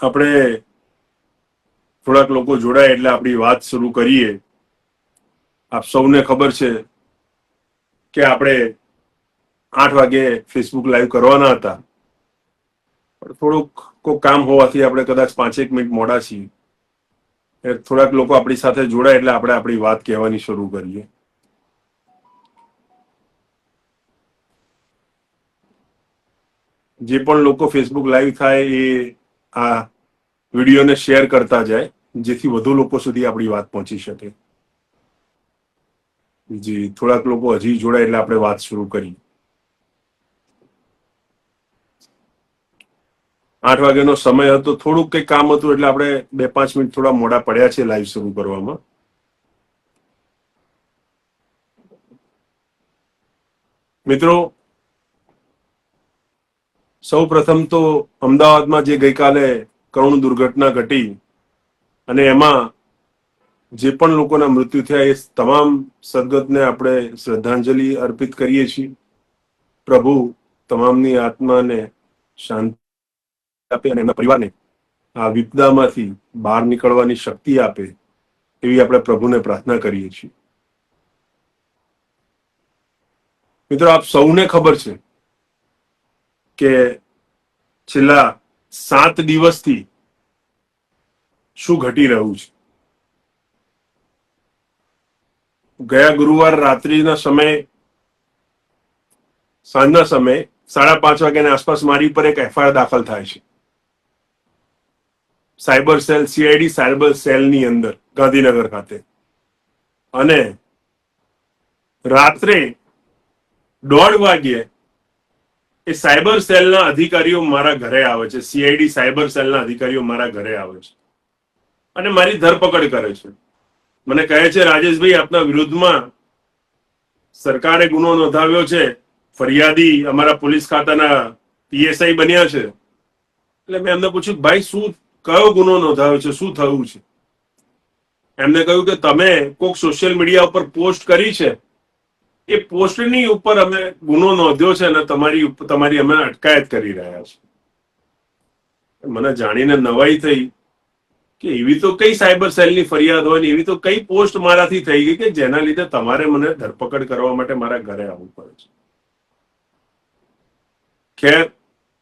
આપણે થોડાક લોકો જોડાય એટલે આપણી વાત શરૂ કરીએ. આપ સૌને ખબર છે કે આપણે આઠ વાગે ફેસબુક લાઈવ કરવાના હતા. પણ થોડુંક કોઈ કામ હોવાથી આપણે કદાચ પાંચેક મિનિટ મોડા છીએ. એ થોડાક લોકો આપણી સાથે જોડાય એટલે આપણે આપણી વાત કહેવાની શરૂ કરીએ. જે પણ લોકો ફેસબુક લાઈવ થાય એ આ વિડીયોને શેર કરતા જાય, જેથી વધુ લોકો સુધી આપણી વાત પહોંચી શકે. જી, થોડાક લોકો હજી જોડાય એટલે આપણે વાત શરૂ કરી આઠ વાગ્યાનો સમય હતો, થોડુંક કંઈક કામ હતું એટલે આપણે બે પાંચ મિનિટ થોડા મોડા પડ્યા છે લાઈવ શરૂ કરવામાં. મિત્રો સૌ પ્રથમ તો અમદાવાદમાં જે ગઈકાલે કરુણ દુર્ઘટના ઘટી અને એમાં જે પણ લોકોના મૃત્યુ થયા એ તમામ સદગતને આપણે શ્રદ્ધાંજલિ અર્પિત કરીએ છીએ. પ્રભુ તમામની આત્માને શાંતિ આપે અને એમના પરિવારને આ વિપદામાંથી બહાર નીકળવાની શક્તિ આપે એવી આપણે પ્રભુને પ્રાર્થના કરીએ છીએ. મિત્રો, આપ સૌને ખબર છે કે છેલ્લા સાત દિવસથી શું ઘટી રહ્યું છે? ગયા ગુરુવાર રાત્રિના સમયે, સાંજના સમયે સાડા પાંચ વાગ્યાની આસપાસ મારી પર એક એફઆઈઆર દાખલ થાય છે. સાયબર સેલ સીઆઈડી સાયબર સેલની અંદર, ગાંધીનગર ખાતે. અને રાત્રે દોઢ વાગ્યે એ સાયબર સેલના અધિકારીઓ મારા ઘરે આવે છે. સીઆઈડી સાયબર સેલના અધિકારીઓ મારા ઘરે આવે છે. અને મારી ધરપકડ કરે છે. મને કહે છે, રાજેશભાઈ, આપના વિરુદ્ધમાં સરકારે ગુનો નોંધાવ્યો છે. ફરિયાદી અમારા પોલીસ ખાતાના પીએસઆઈ બન્યા છે. એટલે મેં એમને પૂછ્યું, ભાઈ, શું કયો ગુનો નોંધાવ્યો છે? શું થયું છે? એમને કહ્યું કે, તમે કોઈક સોશિયલ મીડિયા ઉપર પોસ્ટ કરી છે. એ પોસ્ટની ઉપર અમે ગુનો નોંધ્યો છે અને તમારી તમારી અમે અટકાયત કરી રહ્યા છે મને જાણીને નવાઈ થઈ કે એવી તો કઈ સાયબર સેલની ફરિયાદ હોય ને એવી તો કઈ પોસ્ટ મારાથી થઈ ગઈ કે જેના લીધે તમારે મને ધરપકડ કરવા માટે મારા ઘરે આવવું પડે છે. ખેર,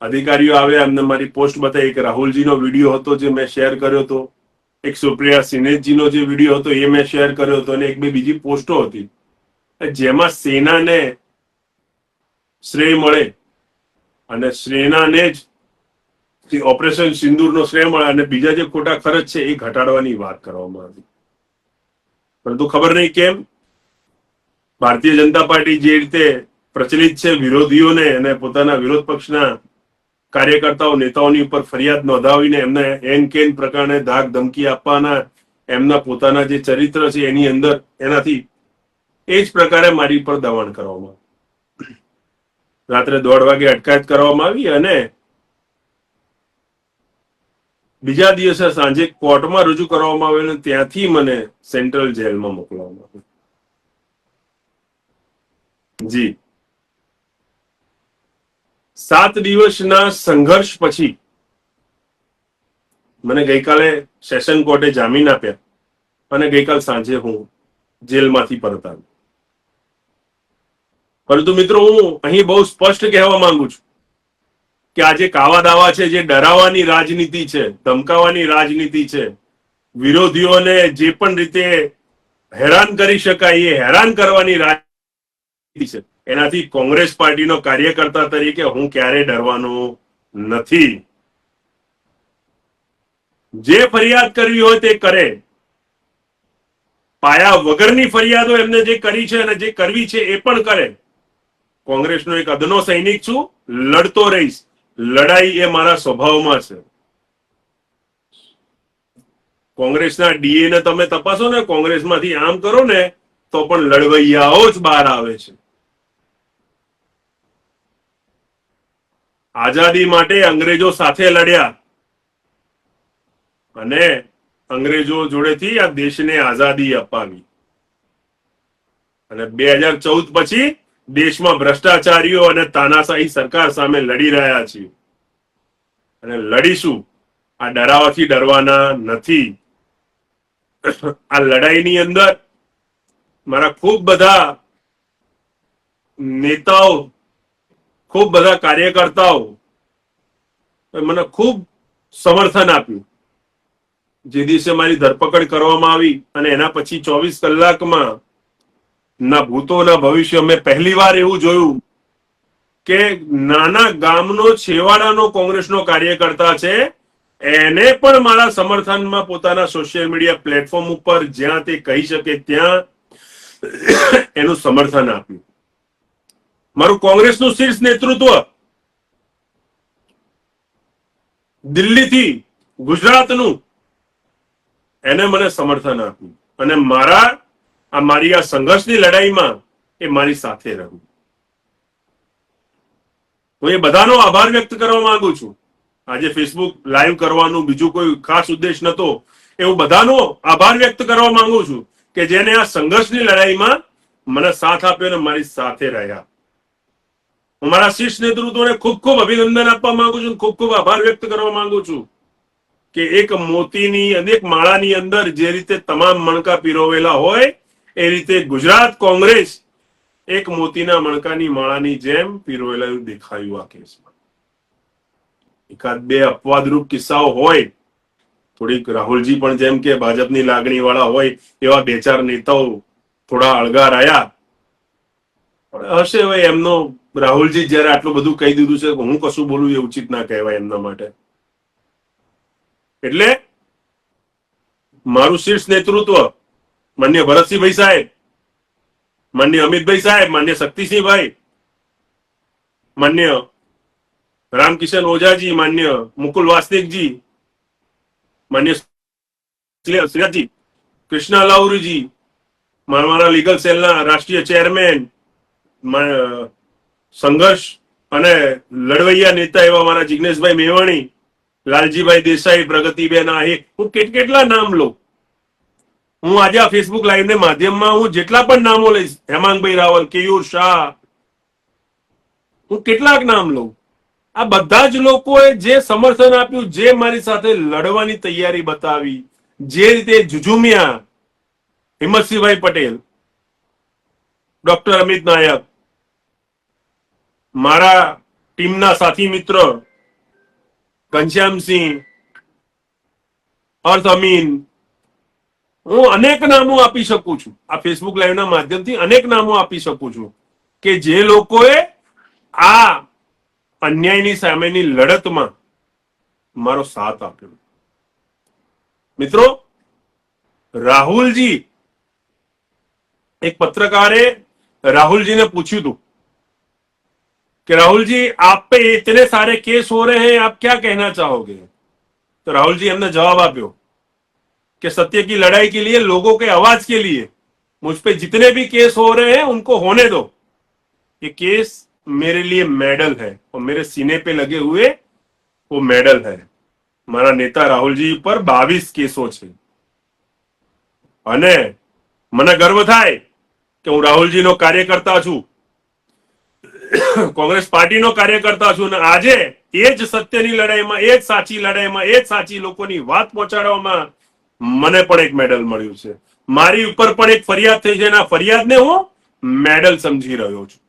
અધિકારીઓ આવ્યા એમને મારી પોસ્ટ બતાવી. એક રાહુલજીનો વીડિયો હતો જે મેં શેર કર્યો હતો. એક સુપ્રિયા સિનેજજીનો જે વીડિયો હતો એ મેં શેર કર્યો હતો અને એક બે બીજી પોસ્ટો હતી. જેમાં સેનાને શ્રેય મળે અને સેનાને જ ઓપરેશન સિંદૂરનો શ્રેય મળે અને બીજા જે ખોટા ખર્ચ છે એ ઘટાડવાની વાત કરવામાં આવી. પરંતુ ખબર નહીં કેમ? ભારતીય જનતા પાર્ટી જે રીતે પ્રચલિત છે વિરોધીઓને અને પોતાના વિરોધ પક્ષના કાર્યકર્તાઓ, નેતાઓની ઉપર ફરિયાદ નોંધાવીને એમને એન કેન પ્રકારને ધાક ધમકી આપવાના, એમના પોતાના જે ચરિત્ર છે એની અંદર એનાથી એ જ પ્રકારે મારી પર દબાણ કરવામાં. રાત્રે દોઢ વાગે અટકાયત કરવામાં આવી અને બીજા દિવસે સાંજે કોર્ટમાં રજૂ કરવામાં આવ્યું અને ત્યાંથી મને સેન્ટ્રલ જેલમાં મોકલવામાં આવ્યું. જી. સાત દિવસના સંઘર્ષ પછી મને ગઈકાલે સેશન કોર્ટે જામીન આપ્યા અને ગઈકાલ સાંજે હું જેલમાંથી પરત આવ્યો. પરંતુ મિત્રો, હું અહીં બહુ સ્પષ્ટ કહેવા માંગુ છું કે આ જે કાવા દાવા છે, જે ડરાવવાની રાજનીતિ છે, ધમકાવાની રાજનીતિ છે, વિરોધીઓને જે પણ રીતે હેરાન કરી શકાય, એ હેરાન કરવાની રાજનીતિ છે. એનાથી કોંગ્રેસ પાર્ટીનો કાર્યકર્તા તરીકે હું ક્યારેય ડરવાનો નથી. જે ફરિયાદ કરવી હોય તે કરે. પાયા વગરની ફરિયાદો એમને જે કરી છે અને જે કરવી છે એ પણ કરે. કોંગ્રેસનો એક અદનો સૈનિક છું, લડતો રહીશ. લડાઈ એ મારા સ્વભાવમાં છે. કોંગ્રેસના ડીએ તમે તપાસો ને, કોંગ્રેસમાંથી આમ કરો ને, તો પણ લડવૈયાઓ જ બહાર આવે છે. આઝાદી માટે અંગ્રેજો સાથે લડ્યા. અને અંગ્રેજો જોડેથી આ દેશને આઝાદી અપાવી. અને બે હજાર ચૌદ પછી દેશમાં ભ્રષ્ટાચારીઓ અને તાનાશાહી સરકાર સામે લડી રહ્યા છીએ. અને લડીશું. આ ડરાવાથી ડરવાના નથી. આ લડાઈની અંદર મારા ખૂબ બધા નેતાઓ, ખૂબ બધા કાર્યકર્તાઓ મને ખૂબ સમર્થન આપ્યું. જે દિવસે મારી ધરપકડ કરવામાં આવી અને એના પછી ચોવીસ કલાકમાં ના ભૂતો ના ભવિષ્ય. મેં પહેલી વાર એવું જોયું કે નાના ગામનો છેવાડાનો કોંગ્રેસનો કાર્યકર્તા છે. એને પણ મારા સમર્થનમાં પોતાના સોશિયલ મીડિયા પ્લેટફોર્મ ઉપર જ્યાં તે કહી શકે ત્યાં એનું સમર્થન આપ્યું. મારું કોંગ્રેસનું શીર્ષ નેતૃત્વ દિલ્હીથી ગુજરાતનું, એને મને સમર્થન આપ્યું. અને મારા આ મારી આ સંઘર્ષની લડાઈમાં એ મારી સાથે રહ્યું હું એ બધાનો આભાર વ્યક્ત કરવા માંગુ છું. આજે ફેસબુક લાઈવ કરવાનું બીજું કોઈ ખાસ ઉદ્દેશ નતો. હું બધાનો આભાર વ્યક્ત કરવા માંગુ છું કે જેને આ સંઘર્ષની લડાઈમાં મને સાથ આપ્યો અને મારી સાથે રહ્યા. હું મારા શીર્ષ નેતૃત્વને ખૂબ ખૂબ અભિનંદન આપવા માંગુ છું ખૂબ ખૂબ આભાર વ્યક્ત કરવા માંગુ છું કે એક મોતીની અને એક માળાની અંદર જે રીતે તમામ મણકા પીરોવેલા હોય એ રીતે ગુજરાત કોંગ્રેસ એક મોતીના મણકાની માળાની જેમ પીરોવેલા દેખાયું આ કેસમાં. એકાદ બે અપવાદરૂપ કિસ્સાઓ હોય, થોડીક રાહુલજી પણ જેમ કે ભાજપની લાગણી વાળા હોય, એવા બે ચાર નેતાઓ થોડા અળગા રહ્યા. હશે હવે એમનો, રાહુલજી જયારે આટલું બધું કહી દીધું છે, હું કશું બોલું એ ઉચિત ના કહેવાય એમના માટે. એટલે મારું શીર્ષ નેતૃત્વ માન્ય ભરતસિંહભાઈ સાહેબ, માન્ય અમિતભાઈ સાહેબ, માન્ય શક્તિસિંહભાઈ, માન્ય રામકિશન ઓઝાજી, માન્ય મુકુલ વાસ્તિકજી માન્ય શ્રીજી કૃષ્ણ લાઉરીજી મારા લીગલ સેલના રાષ્ટ્રીય ચેરમેન સંઘર્ષ અને લડવૈયા નેતા એવા મારા જિગ્નેશભાઈ મેવાણી, લાલજીભાઈ દેસાઈ, પ્રગતિબેન આહિર, હું કેટ, કેટલા નામ લઉં? હું આજે આ ફેસબુક લાઈવ ને માધ્યમમાં હું જેટલા પણ નામો લઈશ, હેમાંગભાઈ રાવલ, કેયુર શાહ, હું કેટલાક નામ લઉં. આ બધા જ લોકોએ જે સમર્થન આપ્યું, જે મારી સાથે લડવાની તૈયારી બતાવી, જે રીતે ઝુઝુમ્યા, હિંમતસિંહભાઈ પટેલ, ડોક્ટર અમિત નાયક, મારા ટીમના સાથી મિત્ર ઘનશ્યામસિંહ અર્થ અમીન હું અનેક નામો આપી શકું છું આ ફેસબુક લાઈવના માધ્યમથી અનેક નામો આપી શકું છું કે જે લોકોએ આ અન્યાયની સામેની લડતમાં મારો સાથ આપ્યો મિત્રો રાહુલજી એક પત્રકારે राहुल जी ने पूछी थी कि राहुल जी आप पे इतने सारे केस हो रहे हैं आप क्या कहना चाहोगे तो राहुल जी हमने जवाब आप्यो कि सत्य की लड़ाई के लिए लोगों के आवाज के लिए मुझ पे जितने भी केस हो रहे हैं उनको होने दो ये केस मेरे लिए मेडल है और मेरे सीने पे लगे हुए वो मेडल है મારા નેતા રાહુલજી પર બાવીસ કેસો છે અને મને ગર્વ થાય કે હું રાહુલજીનો કાર્યકર્તા છું કોંગ્રેસ પાર્ટીનો કાર્યકર્તા છું અને આજે એ જ સત્યની લડાઈમાં એ જ સાચી લડાઈમાં એ જ સાચી લોકોની વાત પહોંચાડવામાં મને પણ એક મેડલ મળ્યું છે. મારી ઉપર પણ એક ફરિયાદ થઈ છે આ ફરિયાદને હું મેડલ સમજી રહ્યો છું.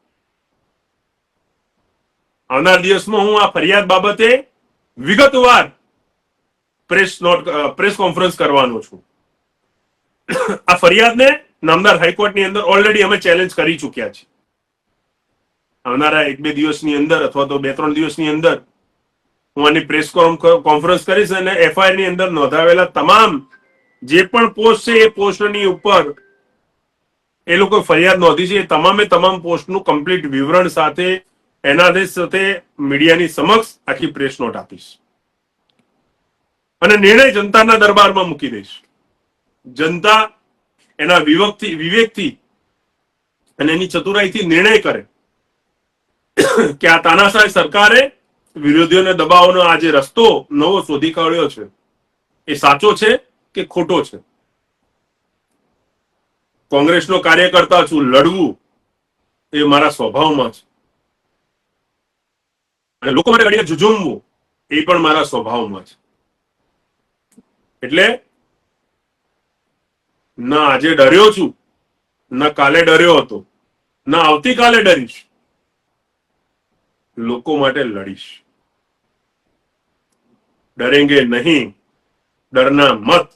આવનાર દિવસમાં હું આ ફરિયાદ બાબતે વિગતવાર પ્રેસ નોટ પ્રેસ કોન્ફરન્સ કરવાનો છું. આ ફરિયાદને નામદાર હાઈકોર્ટની અંદર ઓલરેડી અમે ચેલેન્જ કરી ચૂક્યા છીએ. આવનારા એક બે દિવસની અંદર અથવા તો બે ત્રણ દિવસની અંદર હું આની પ્રેસ કોન્ફરન્સ કરીશ અને એફઆઈઆરની અંદર નોંધાવેલા તમામ જે પણ પોસ્ટ છે, એ પોસ્ટની ઉપર એ લોકો ફરિયાદ નોંધી છે. એ તમામે તમામ પોસ્ટનું કમ્પ્લીટ વિવરણ સાથે એનાલિસ સાથે મીડિયાની સમક્ષ આખી પ્રેસ નોટ આપીશ. અને નિર્ણય જનતાના દરબારમાં મૂકી દઈશ. જનતા એના વિવેકથી વિવેકથી અને એની ચતુરાઈથી નિર્ણય કરે કે આ તાનાશાહ સરકારે વિરોધીઓને દબાવવાનો આ જે રસ્તો નવો શોધી કાઢ્યો છે, એ સાચો છે કે ખોટો છે? કોંગ્રેસનો કાર્યકર્તા છું, લડવું એ મારા સ્વભાવમાં છે. અને લોકો માટે ઘડીને ઝુઝુમવું એ પણ મારા સ્વભાવમાં છે. એટલે ના આજે ડર્યો છું, ના કાલે ડર્યો હતો, ના આવતીકાલે ડરીશ. લોકો માટે લડીશ. ડરેંગે નહીં, ડરના મત.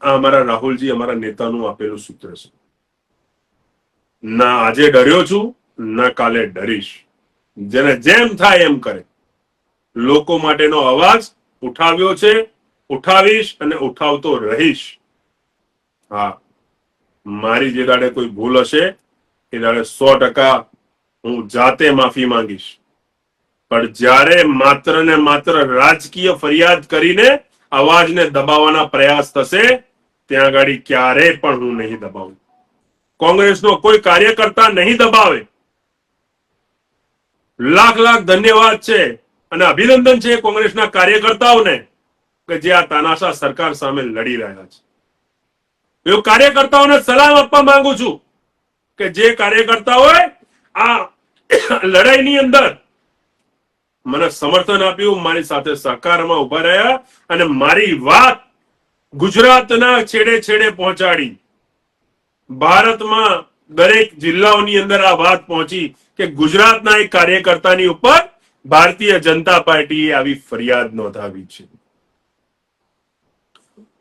અમારા રાહુલજી અમારા નેતાનું આપેલું સૂત્ર છે. ના આજે ડર્યો છું, ના કાલે ડરીશ. જેને જેમ થાય એમ કરે. લોકો માટેનો અવાજ ઉઠાવ્યો છે, ઉઠાવીશ અને ઉઠાવતો રહીશ. હા, મારી જે દાડે કોઈ ભૂલ હશે, એ દાડે સો ટકા હું જાતે માફી માંગીશ. પણ જ્યારે માત્ર ને માત્ર રાજકીય ફરિયાદ કરીને અવાજને દબાવવાના પ્રયાસ થશે, ત્યાં આગળ ક્યારે પણ હું નહીં દબાવું. કોંગ્રેસનો કોઈ કાર્યકર્તા નહીં દબાવે. લાખ લાખ ધન્યવાદ છે અને અભિનંદન છે કોંગ્રેસના કાર્યકર્તાઓને કે જે આ તાનાશા સરકાર સામે લડી રહ્યા છે. એવું કાર્યકર્તાઓને સલામ આપવા માંગુ છું કે જે કાર્યકર્તાઓએ આ લડાઈની અંદર મને સમર્થન આપ્યું, મારી સાથે સહકારમાં ઊભા રહ્યા અને મારી વાત ગુજરાતના છેડે છેડે પહોંચાડી. ભારતમાં દરેક જિલ્લાઓની અંદર આ વાત પહોંચી કે ગુજરાતના એક કાર્યકર્તાની ઉપર ભારતીય જનતા પાર્ટીએ આવી ફરિયાદ નોંધાવી છે.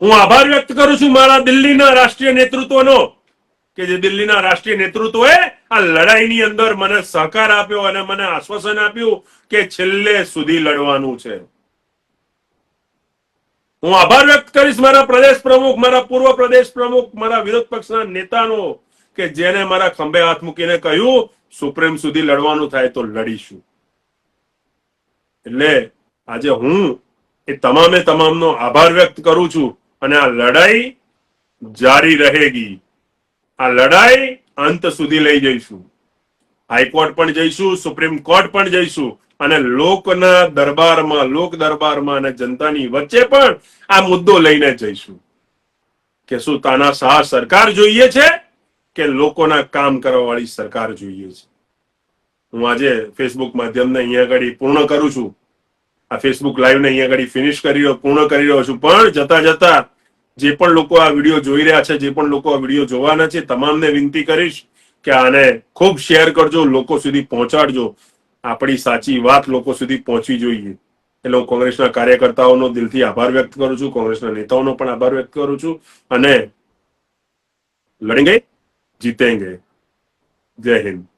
હું આભાર વ્યક્ત કરું છું મારા દિલ્હીના રાષ્ટ્રીય નેતૃત્વનો. કે જે દિલ્હીના રાષ્ટ્રીય નેતૃત્વએ આ લડાઈની અંદર મને સહકાર આપ્યો અને મને આશ્વાસન આપ્યું કે છેલ્લે સુધી લડવાનું છે. હું આભાર વ્યક્ત કરીશ મારા પ્રદેશ પ્રમુખ, મારા પૂર્વ પ્રદેશ પ્રમુખ, મારા વિરોધ પક્ષના નેતાનો, કે જેને મારા ખંભે હાથ મૂકીને કહ્યું, સુપ્રીમ સુધી લડવાનું થાય તો લડીશું. એટલે આજે હું એ તમામે તમામનો આભાર વ્યક્ત કરું છું અને આ લડાઈ જારી રહેગી. આ લડાઈ અંત સુધી લઈ જઈશું. હાઈકોર્ટ પણ જઈશું, સુપ્રીમ કોર્ટ પણ જઈશું અને લોકના દરબારમાં, લોક દરબારમાં અને જનતાની વચ્ચે પણ આ મુદ્દો લઈને જઈશું. કે શું તાના શાહ સરકાર જોઈએ છે કે લોકોના કામ કરવા વાળી સરકાર જોઈએ છે? હું આજે ફેસબુક માધ્યમને અહીંયા આગળ પૂર્ણ કરું છું. આ ફેસબુક લાઈવને અહીંયા આગળ ફિનિશ કરી રહ્યો, પૂર્ણ કરી રહ્યો છું. પણ જતા જતા જે પણ લોકો આ વીડિયો જોઈ રહ્યા છે, જે પણ લોકો આ વીડિયો જોવાના છે, તમામને વિનંતી કરીશ કે આને ખૂબ શેર કરજો, લોકો સુધી પહોંચાડજો. આપણી સાચી વાત લોકો સુધી પહોંચવી જોઈએ. એટલે હું કોંગ્રેસના કાર્યકર્તાઓનો દિલથી આભાર વ્યક્ત કરું છું, કોંગ્રેસના નેતાઓનો પણ આભાર વ્યક્ત કરું છું. અને લડેંગે? જીતેંગે. જય હિન્દ.